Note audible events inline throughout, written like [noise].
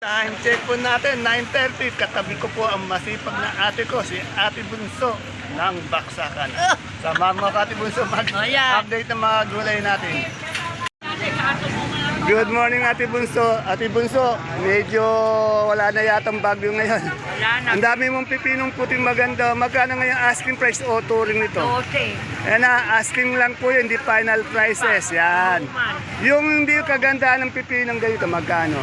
Time check po natin, 9.30. Katabi ko po ang masipag na ate ko, si Ate Bunso ng Baksakan. Samahan mo ka, Ate Bunso, mag-update ng mga gulay natin. Good morning, Ate Bunso. Ate Bunso, medyo wala na yatang bagyo ngayon. Wala na. Ang dami mong pipinong puting maganda. Magkano ngayon asking price o touring nito? 12. Yan na, asking lang po yun, hindi final prices. Yan. Yung hindi kaganda ng pipinong ganito, magkano?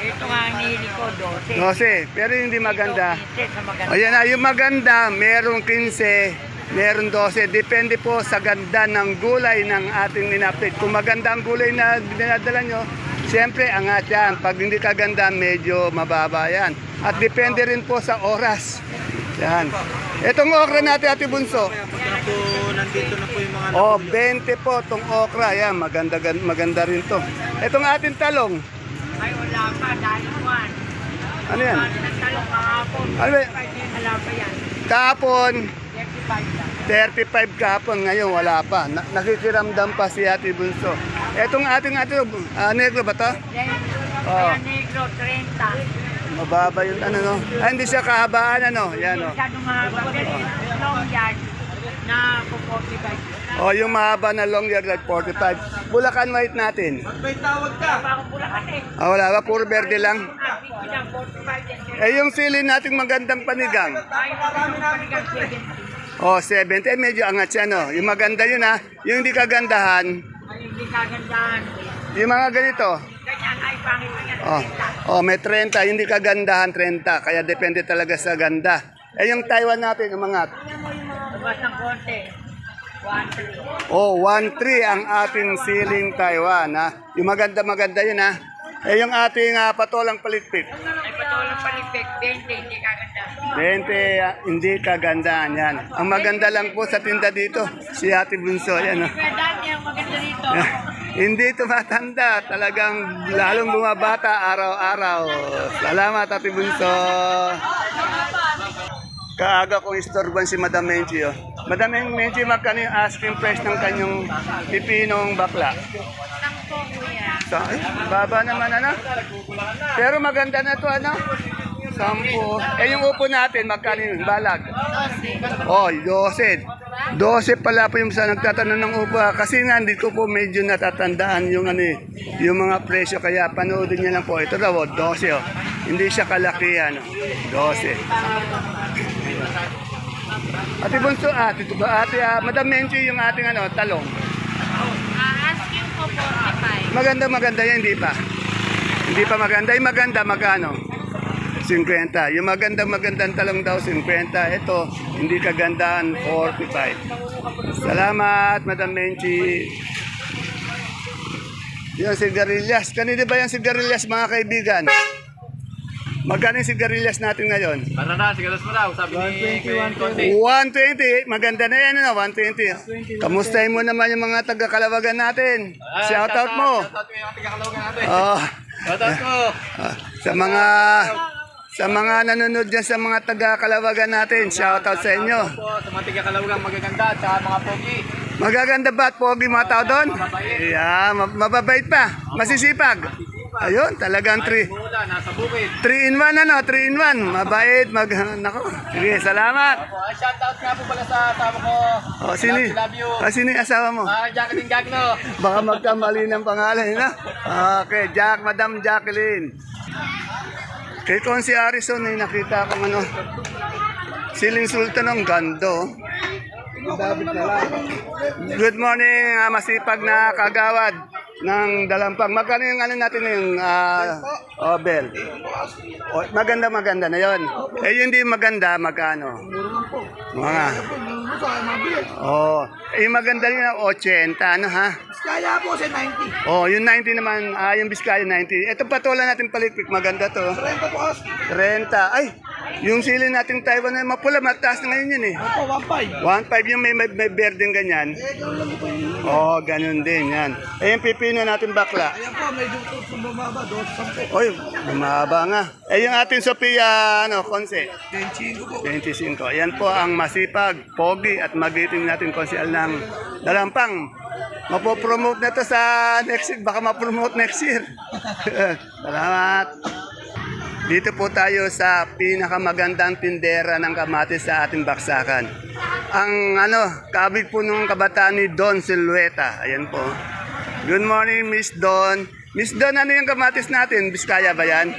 Ito nga ang nili ko, 12. 12, pero hindi maganda. Ito, 15 sa maganda. O yan na, yung maganda, merong 15, meron 12. Depende po sa ganda ng gulay ng ating in-update. Kung maganda ang gulay na dinadala nyo, siyempre angat yan. Pag hindi kaganda, medyo mababa yan. At depende rin po sa oras. Yan. Itong okra natin, Ate Bunso. Po nandito na po yung mga O, 20 po itong okra. Yan, maganda, gan- maganda rin to. Itong ating talong. Ay, wala pa, dahil one. Ano yan? Ano ng talong kahapon? Ano ba? Wala pa yan. Kahapon, 35 lang. 35 kahapon, ngayon wala pa. Na- nakikiramdam pa si Ate Bunso. Etong ating ate, ah, negro ba to? Oo. kaya negro, 30. Mababa yung ano no. Ay, hindi siya kahabaan ano. Yan o. Masyadong mahaba. Then, long yard na po 45. O, yung mahaba na long yard like 45. Bulacan white natin. May tawag ka! Kasi. Ah, wala ba? Puro verde lang. Ah, 50 lang, 45 yan. Eh, yung sili nating magandang panigang. Panigang 70. O, 70. Eh, medyo angat siya, no? Yung maganda yun, ha? Yung hindi kagandahan, hindi kagandahan. yung mga ganito. Ganyan, ay, pangit na yan. Oh, oh, may 30, hindi kagandahan 30, kaya depende talaga sa ganda. Eh yung Taiwan natin, yung mga Tumas ng konti. 1, 3. Oh, 1-3 ang ating siling Taiwan, ha? Yung maganda-maganda yun, ha? Eh, yung ating ah, patolang palikpik. Ay, patulang palipik, 20, hindi kaganda. 20, ah, hindi kagandahan yan. Ang maganda lang po sa tinda dito, si Ate Bunso, yan, dati ang maganda rito. [laughs] hindi tumatanda, talagang lalong bumabata araw-araw. Salamat, Ate Bunso. Kaaga kong istorban si Madam Menchi. Oh. Madam Menchi, magkano yung asking price ng kanyang pipinong bakla? Sa, ay, baba naman, ano? Pero maganda na to, ano? Sampo. Eh, yung upo natin, magkano yung balag? 12. Oh, 12. 12 pala po yung sa nagtatanong ng upa. Kasi nga, hindi ko po medyo natatandaan yung ano eh, yung mga presyo. Kaya panoodin niyo lang po. Ito daw, oh, 12. Oh. Hindi siya kalakihan. Oh. 12. Ate Bunso, ate, ito ba? Ate, ah, Madam Menchi, yung ating ano, talong. Ah, asking ko 45. Maganda, maganda yan, hindi pa. Hindi pa maganda. Yung maganda, magkano? 50. Yung maganda, magandang talong daw, 50. Ito, hindi kagandahan, 45. Salamat, Madam Menchi. Yung sigarilyas. Kanina ba yung sigarilyas, mga kaibigan? Magkano yung sigarilyas natin ngayon? Para na, sigalas mo daw. Sabi ni 120, 120. Maganda na yan, ano? 120. Kamustahin mo naman yung mga taga-kalawagan natin. Shout out mo. Shout out mo yung tigakalawagan natin. Oh. Shout out mo. Ah, sa mga sa mga nanonood dyan sa mga taga-kalawagan natin, shout out sa inyo. Po, sa mga tigakalawagan magaganda at sa mga pogi. Magaganda ba at pogi mga tao doon? Yeah, ma- mababait pa, masisipag. Ayun, talagang 3 Mula, nasa bukid. 3 in 1 ano, 3 in 1. Mabait, mag [laughs] nako. Sige, salamat. Po, ah, shout out nga po pala sa tama ko. Oh? Love you, love you. Ah, sino yung asawa mo? Ah, Jacqueline Gagno. Baka magkamali ng pangalan, na? Okay, Jack, Madam Jacqueline. Kay Consi Arison ay nakita ko ano, Siling Sultan ng gando. Good morning, ah, masipag na kagawad ng Dalampang. Magkano yung ano natin yung uh, oh, bell? Oh, maganda maganda na yon. Eh yung di maganda, magkano? Mga. Oh, eh yung maganda yun ang 80, ano ha? Kaya po sa 90. Oh, yung 90 naman, ah, yung Biskaya 90. Ito patola natin palikpik, maganda to. 30 po. 30. Ay, yung sili nating Taiwan na mapula, mataas na ngayon yun eh. Opo, 15. 1.5 yung may, may, may berdeng ganyan. Oh, ganun din yan. Eh, yung pipino natin bakla. Ayan po, medyo bumaba. 12 Oy, bumaba nga. Eh, yung ating Sophia, ano, Konse. 25 po. 25. Ayan po ang masipag, pogi at magiting natin konsyal ng Dalampang. Mapopromote na to sa next year. Baka mapromote next year. [laughs] Salamat. Dito po tayo sa pinakamagandang tindera ng kamatis sa ating baksakan. Ang ano, kabig po nung kabataan ni Don Silueta. Ayan po. Good morning, Miss Don. Miss Don, ano yung kamatis natin? Biskaya ba yan?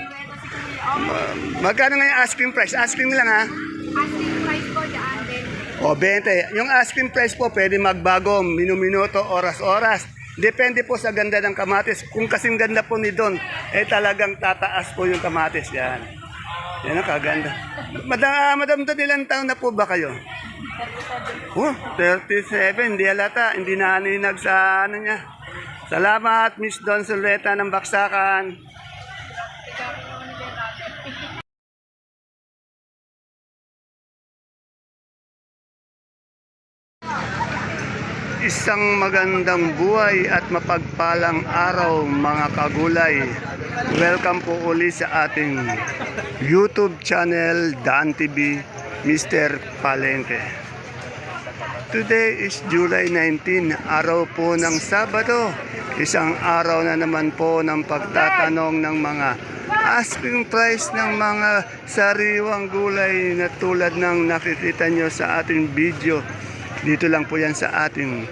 Ma- Magkano nga yung asking price? Asking lang ha. Asking price ko dyan din. O, 20. Yung asking price po, pwede magbago, minuminuto, oras-oras. Depende po sa ganda ng kamatis. Kung kasing ganda po ni Don, eh talagang tataas po yung kamatis. Yan. Yan ang kaganda. Madam, ah, Madam Don, ilang taon na po ba kayo? Oh, 37. Hindi halata. Hindi naninag sa ano niya. Salamat, Miss Don Suleta ng Baksakan. Isang magandang buhay at mapagpalang araw mga kagulay. Welcome po uli sa ating YouTube channel Dan TV Mr. Palengke. Today is July 19, araw po ng Sabado. Isang araw na naman po ng pagtatanong ng mga asking price ng mga sariwang gulay na tulad ng nakikita nyo sa ating video. Dito lang po yan sa ating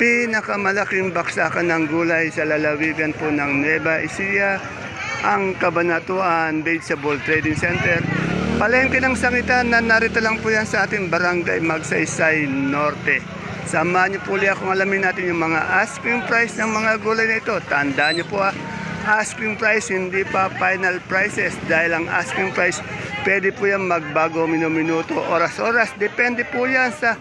pinakamalaking baksakan ng gulay sa lalawigan po ng Nueva Ecija, ang Kabanatuan Vegetable Trading Center. Palengke ng sangitan na narito lang po yan sa ating barangay Magsaysay Norte. Samahan niyo po ulit akong alamin natin yung mga asking price ng mga gulay na ito. Tandaan niyo po ha, asking price hindi pa final prices dahil ang asking price pwede po yan magbago minuminuto, oras-oras. Depende po yan sa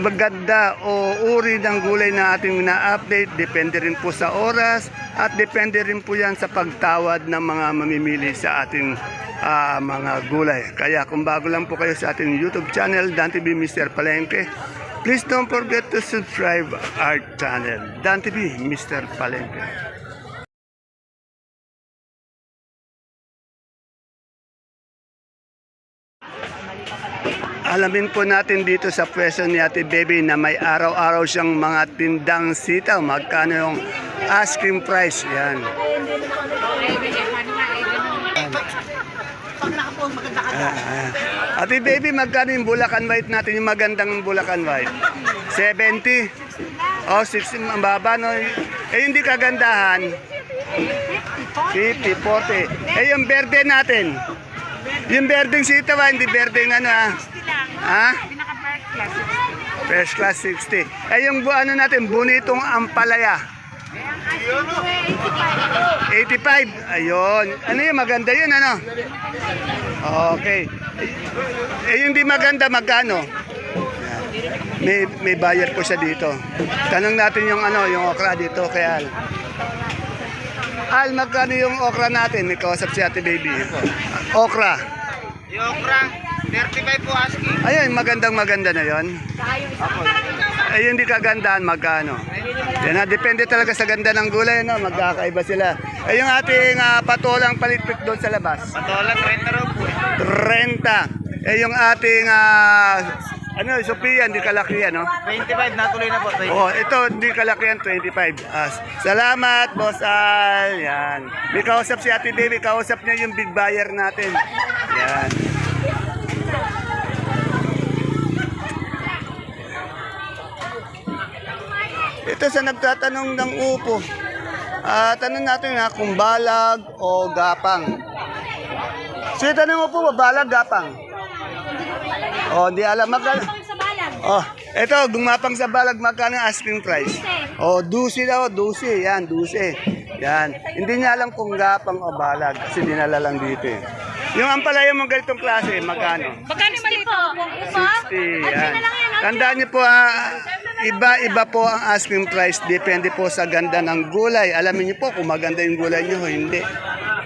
maganda o uri ng gulay na ating na-update. Depende rin po sa oras at depende rin po yan sa pagtawad ng mga mamimili sa ating ah, mga gulay. Kaya kung bago lang po kayo sa ating YouTube channel, Dan TV Mr. Palengke, please don't forget to subscribe our channel, Dan TV Mr. Palengke. Alamin po natin dito sa pwesto ni Ate Baby na may araw-araw siyang mga tindang sitaw. Magkano yung asking price? Yan. Ah, ah. Ate Baby, magkano yung Bulacan White natin? Yung magandang Bulacan White? 70? Oh, 60. Ang baba, no? Eh, hindi kagandahan. 50, 40. Eh, yung verde natin? Yung berdeng sitaw, ah, hindi berdeng ano ah. Ha? First class 60. Eh yung bu- ano natin, bunitong ampalaya. 85. Ayun. Ano yun, maganda yun, ano? Okay. Eh yung di maganda, magkano? May, may bayad po siya dito. Tanong natin yung ano, yung okra dito kay Al. Al, magkano yung okra natin? May kausap si ate baby. Okra. Yung okra, 35 po asking. Ayun, magandang maganda na yon. Ay, hindi kagandahan, magkano? Yan na, depende talaga sa ganda ng gulay, no? magkakaiba sila. Ay, yung ating ah, patolang palitpit doon sa labas. Patola, 30 raw po. 30. Eh, yung ating, ah, ano, Sophia, hindi kalakihan, no? 25, natuloy na po. Oh, ito, hindi kalakihan, 25. As. Salamat, Boss Al. Yan. May kausap si Ate Baby, kausap niya yung big buyer natin. Yan. Ito sa nagtatanong ng upo. Ah, tanong natin ha, kung balag o gapang. So, tanong mo po, balag, gapang? Oh, di alam. Magkano? Sa balag. Oh, ito, gumapang sa balag, magkano ang asking price? Oh, 12 daw, 12. Yan, 12. Yan. Hindi niya alam kung gapang o balag kasi dinala lang dito eh. Yung ampalaya mong ganitong klase, magkano? Magkano mali po? Upo? 60. Yan. Tandaan niyo po ha, iba-iba po ang asking price. Depende po sa ganda ng gulay. Alamin niyo po kung maganda yung gulay niyo o hindi.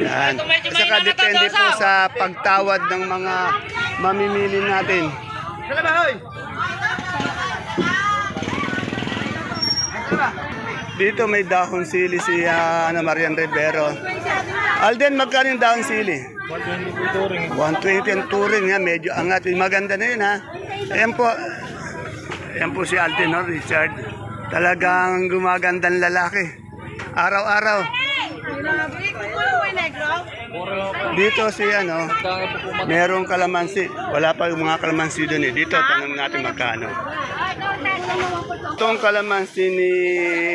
Yan. At saka depende po sa pagtawad ng mga mamimili natin. Sala ba, hoy? Dito may dahon sili si ah, Ana Marian Rivero. Alden, magkano yung dahon sili? 120 ang turing yan, medyo angat. Maganda na yun ha. Ayan po. Ayan po si Alden, no, Richard. Talagang gumagandang lalaki. Araw-araw. Dito si ano, merong kalamansi. Wala pa yung mga kalamansi doon eh. Dito, tanong natin magkano. Itong kalamansi ni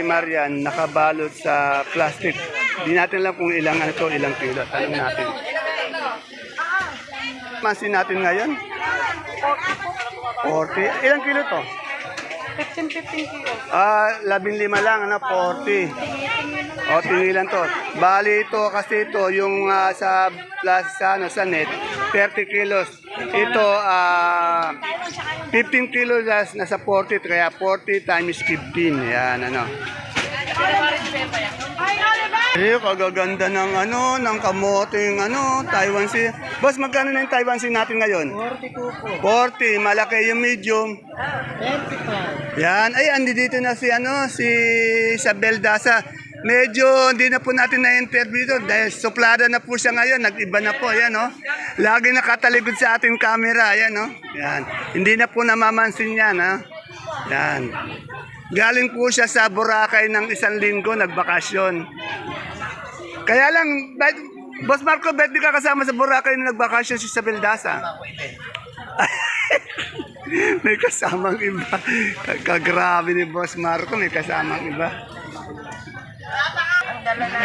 Marian nakabalot sa plastic. Di natin lang kung ilang ano to, ilang kilo. Tanong natin. Kalamansi natin ngayon? 40. Ilang kilo to? 15-15 kilos. Ah, labing lima lang, ano, 40. O, tingilan to. Bali ito, kasi ito, yung ah, sa plus, sa, ano, sa net, 30 kilos. Ito, ah, 15 kilos, nas- nasa 40, kaya 40 times 15. Yan, ano. Eh, kagaganda ng ano, ng kamoting ano, Taiwan Sea. Boss, magkano na yung Taiwan Sea natin ngayon? 42 po. 40, malaki yung medium. 35. Yan, ay andi dito na si ano, si Isabel Dasa. Medyo hindi na po natin na-interview to dahil suplada na po siya ngayon, nag-iba na po, yan no. Lagi nakatalikod sa ating camera, yan no. Yan. Hindi na po namamansin yan, ha. Yan. Galing po siya sa Boracay ng isang linggo, nagbakasyon. Kaya lang, ba't, Boss Marco, ba't di ka kasama sa Boracay na nagbakasyon si Isabel Dasa? [laughs] may kasamang iba. Kagrabe ni Boss Marco, may kasamang iba.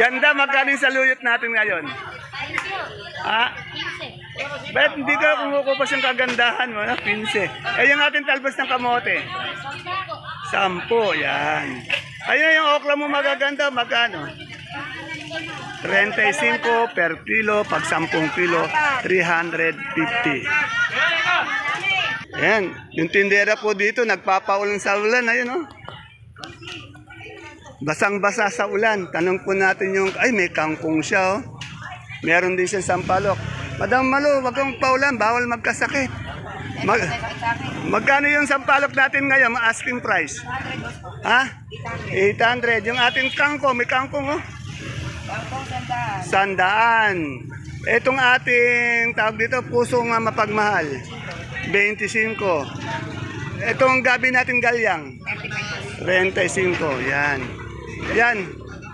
Ganda, magkano yung saluyot natin ngayon? Ah? Ba't hindi ka kumukupas yung kagandahan mo, na? Pinse. Eh, yung ating talbos ng kamote? Sampo, yan. Ayun yung okra mo magaganda, magkano? 35 per kilo, pag 10 kilo, 350. Ayan, yung tindera po dito, nagpapaulan sa ulan, ayun oh. Basang-basa sa ulan. Tanong po natin yung, ay may kangkong siya oh. Meron din siyang sampalok. Madam Malo, wag kang paulan, bawal magkasakit. Mag, magkano yung sampalok natin ngayon, asking price? Ha? 800. Yung ating kangkong, may kangkong oh. Sandaan. Itong ating tawag dito, puso nga mapagmahal. 25. Itong gabi natin galyang. 35. Yan. Yan.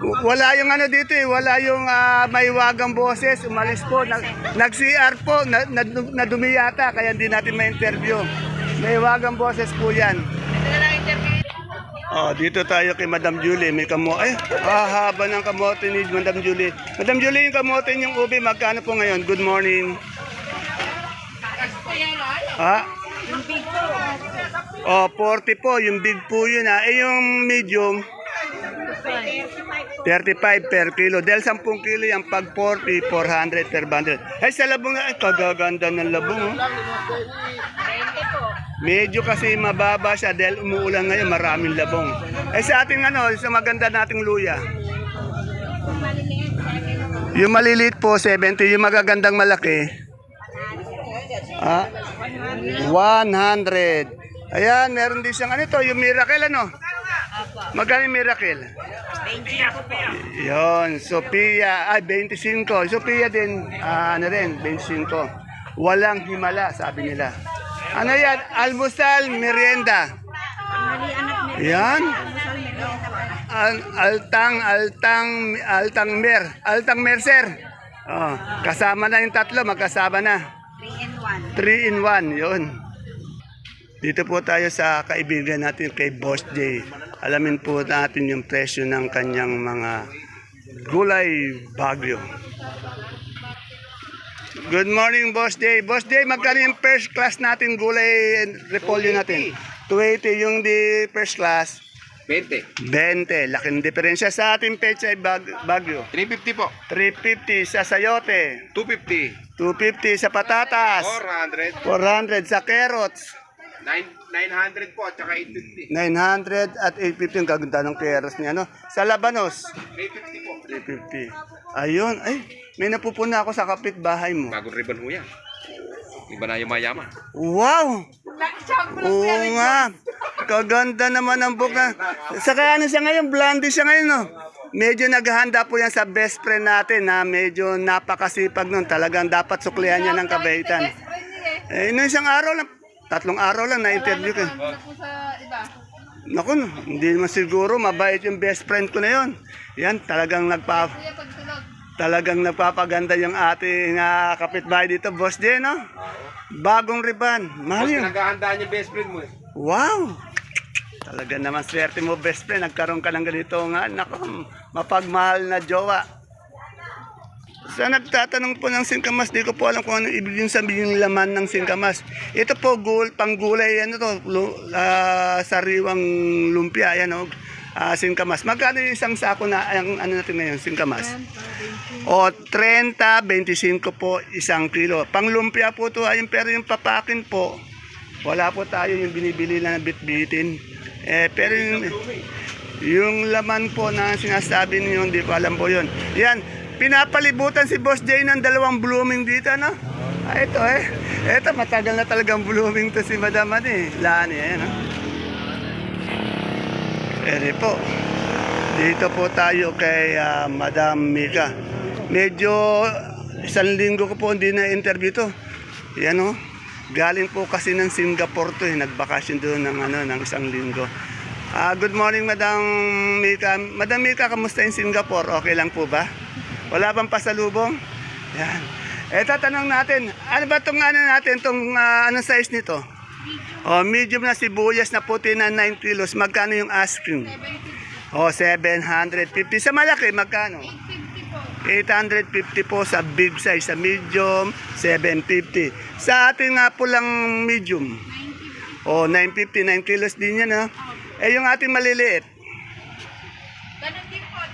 Wala yung ano dito eh, wala yung ah, may wagang boses, umalis po, nag, nag-CR po, na, na, nadumi yata, kaya hindi natin ma-interview. May wagang boses po yan. Oh, dito tayo kay Madam Julie. May kamo ay ah, haba ng kamote ni Madam Julie. Madam Julie, yung kamote yung ube magkano po ngayon? Good morning. Ha? Oh, 40 po, yung big po yun ha. Eh, yung medium, 35 per kilo. Dahil 10 kilo yung pag 40, 400 per bundle. Ay, sa labong ay, kagaganda ng labong. Oh. Medyo kasi mababa siya dahil umuulan ngayon, maraming labong. Eh sa ating ano, sa maganda nating luya. Yung maliliit po, 70. Yung magagandang malaki. Ah, 100. Ayan, meron din siyang ano ito, yung miracle ano? Magkano yung miracle? 25 Yun, Sophia, ay 25. Sophia din, ah, ano rin, 25. Walang himala, sabi nila. Ano yan? Almusal, merienda. Yan. Al- altang, altang, altang mer, altang mercer. Oh, kasama na yung tatlo, magkasama na. 3 in 1, yun. Dito po tayo sa kaibigan natin kay Boss J. Alamin po natin yung presyo ng kanyang mga gulay bagyo. Good morning, Boss J. Boss J, magkano yung first class natin gulay and repolyo natin? 280 yung di first class. 20. 20. Laking diferensya sa ating pechay bag, bagyo. 350 po. 350 sa sayote. 250. 250 sa patatas. 400. 400 sa carrots. 9, 900 po at saka 850. 900 at 850 ang gaganda ng carrots niya. No? Sa labanos, 350 po. 350. Ayun, ay, may napupuna ako sa kapitbahay mo. Bagong ribbon ho yan. Iba na yung mayaman. Wow! Oo nga. Kaganda naman ang book na. Saka ano siya ngayon, blondie siya ngayon, no? Medyo naghahanda po yan sa best friend natin na medyo napakasipag nun. Talagang dapat suklihan niya ng kabaitan. Eh, nung isang araw lang, tatlong araw lang na-interview ko. Naku, no, hindi naman siguro mabait yung best friend ko na yon. Yan, talagang nagpa Talagang nagpapaganda yung ating ah, kapitbahay dito, Boss J, no? Bagong riban. Mahal Boss, yun. pinaghahandaan yung best friend mo eh. Wow! Talaga naman swerte mo, best friend. Nagkaroon ka ng ganito nga. Nako, mapagmahal na jowa. Sa nagtatanong po ng singkamas, di ko po alam kung ano ibig yung sabihin yung laman ng singkamas. Ito po, gul, panggulay, ano to, lu, ah, sariwang lumpia, yan o, ah, singkamas. Magkano yung isang sako na, ang, ano natin ngayon, singkamas? O 30, 25 po isang kilo. Pang lumpia po to, ayun, pero yung papakin po, wala po tayo yung binibili na bitbitin. Eh, pero yung, yung laman po na sinasabi niyo, hindi ko alam po yun. Yan, pinapalibutan si Boss Jay ng dalawang blooming dito, no? Ah, ito eh. Ito, matagal na talagang blooming to si Madam ano eh. Lani, ayan, no? Ere po. Dito po tayo kay ah, Madam Mika. Medyo isang linggo ko po hindi na interview to. Yan o. Galing po kasi ng Singapore to eh. Nagbakasyon doon ng, ano, ng isang linggo. Ah, good morning Madam Mika. Madam Mika, kamusta yung Singapore? Okay lang po ba? Wala bang pasalubong? Yan. Eh, tatanong natin, ano ba itong ano natin, itong ah, anong size nito? Oh, medium na sibuyas na puti na 9 kilos. Magkano yung asking? Oh, 750. Sa malaki, magkano? 850 po sa big size. Sa medium, 750. Sa ating nga pulang medium. Oh, 950, 9 kilos din yan, ha? Eh, yung ating maliliit.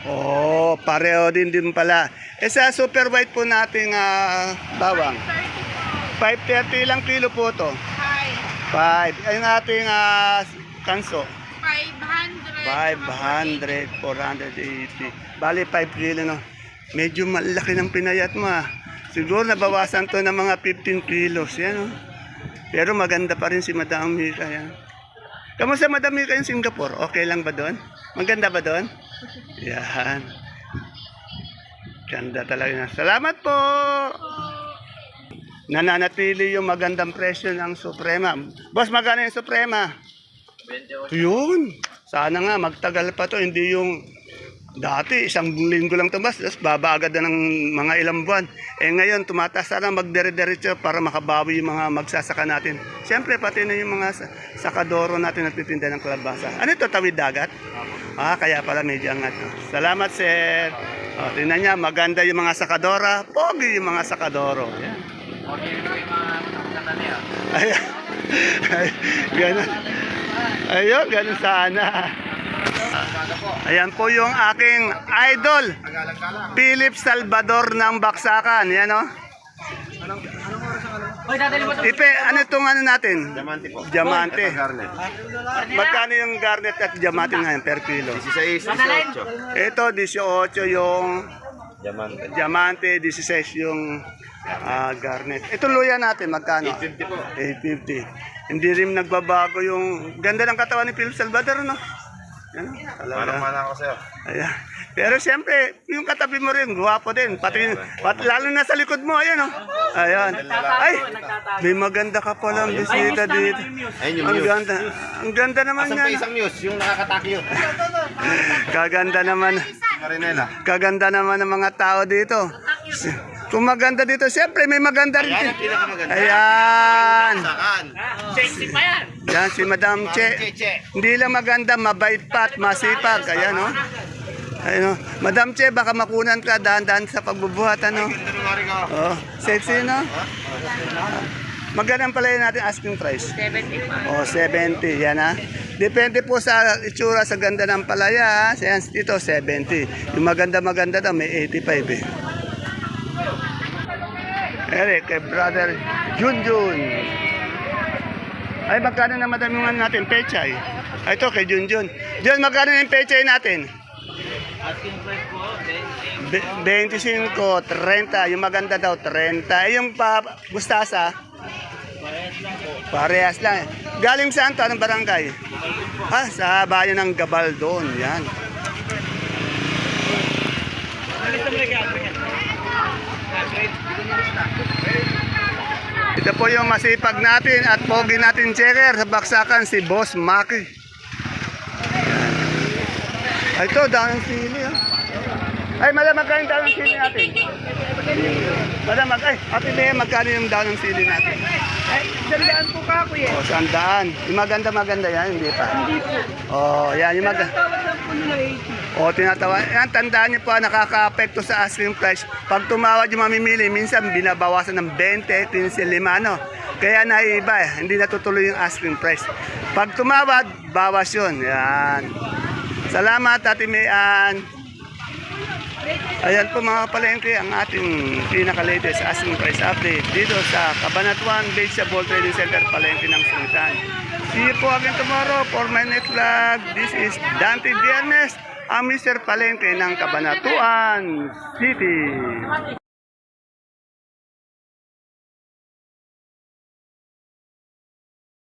Oh, pareho din din pala. Eh, sa super white po nating ah, bawang. 530 lang kilo po to. 5. Ay, yung ating ah, kanso. 500, 480. Bali, 5 kilo, no? Medyo malaki ng pinayat mo, ah. Siguro nabawasan to ng mga 15 kilos, yan, no? Pero maganda pa rin si Madam Mika, yan. Kamusta Madam Mika yung Singapore? Okay lang ba doon? Maganda ba doon? Yan. Ganda talaga na. Salamat po! Nananatili yung magandang presyo ng Suprema. Boss, magkano yung Suprema? Yun. Sana nga magtagal pa to, hindi yung dati isang linggo lang tumas, tapos baba agad na ng mga ilang buwan. Eh ngayon, tumataas na magdire-diretso para makabawi yung mga magsasaka natin. Siyempre, pati na yung mga sa- sakadoro natin nagtitinda ng kalabasa. Ano ito, tawid dagat? Ah, kaya pala medyo angat. Salamat, sir. O, tingnan niya, maganda yung mga sakadora, pogi yung mga sakadoro. Yan. Ayan. [laughs] Ay, ganun. Ayun, ganun sana. Ayan po yung aking idol. Philip Salvador ng Baksakan. Yan o. Ipe, ano itong ano natin? Diamante po. Diamante. Garnet. Magkano yung garnet at diamante ngayon per kilo? 16, 18. Ito, 18 yung Diamante. diamante, 16 yung ah, garnet. Ito luya natin, magkano? 850 po. 850. Hindi rin nagbabago yung ganda ng katawan ni Philip Salvador, no? Yan, talaga. Manang-mana ako sa'yo. Ayan. Pero siyempre, yung katabi mo rin, guwapo din. Pati, pati lalo na sa likod mo, ayan oh. Ayan. Ay, may maganda ka palang bisita dito. Ayun yung Ang news. ganda. Ang ganda naman Asan pa yan. isang news? Yung nakakatakyo. Kaganda naman. Marinela. Kaganda naman ng mga tao dito. Kung maganda dito, siyempre may maganda rin. Yan dito. ang pinakamaganda. Ayan. Sakan. Sexy pa yan. Yan si Madam Che. Hindi lang maganda, mabait pa at masipag. Ayan, no? Ayun, no? Madam Che, baka makunan ka dahan-dahan sa pagbubuhat, ano? Oh, sexy, no? Magandang pala yun natin asking price. 70 pa. Oh, 70, yan ha. Depende po sa itsura, sa ganda ng palaya, ha. Yan, dito, 70. Yung maganda-maganda daw, may 85 eh. Eric, kay brother Junjun. Ay, magkano na madami nga natin? Pechay. Ay, ito, kay Junjun. Jun, magkano na yung pechay natin? Be- 25, 30. Yung maganda daw, 30. Eh, yung pa, gustasa? Parehas lang. Galing saan to? Anong barangay? Ah, sa bayan ng Gabaldon. Yan. Ito po yung masipag natin at pogi natin checker sa baksakan si Boss Maki. Ay, Ito, daming sili. Ah. Ay, madam, magkano yung daw ng sili natin? Madam, mag ay, ate Bea, magkano yung daw ng sili natin? Ay, dandaan po ka, kuya. O, sandaan. Yung maganda maganda yan, hindi pa. Hindi po. O, yan, yung maganda. Tawag lang po nila 80. O, tinatawa. Yan, tandaan niyo po, ah, nakaka-apekto sa asking price. Pag tumawad yung mamimili, minsan binabawasan ng 20, 15, 5, ano. Kaya naiiba eh, hindi natutuloy yung asking price. Pag tumawad, bawas yun. Yan. Salamat, Ate Mayan. Ayan po mga palengke ang ating pinaka-latest asking price update dito sa Cabanatuan Vegetable Trading Center palengke ng Sultan. See you po again tomorrow for my next vlog. This is Dante Viernes, ang Mr. Palengke ng Cabanatuan City.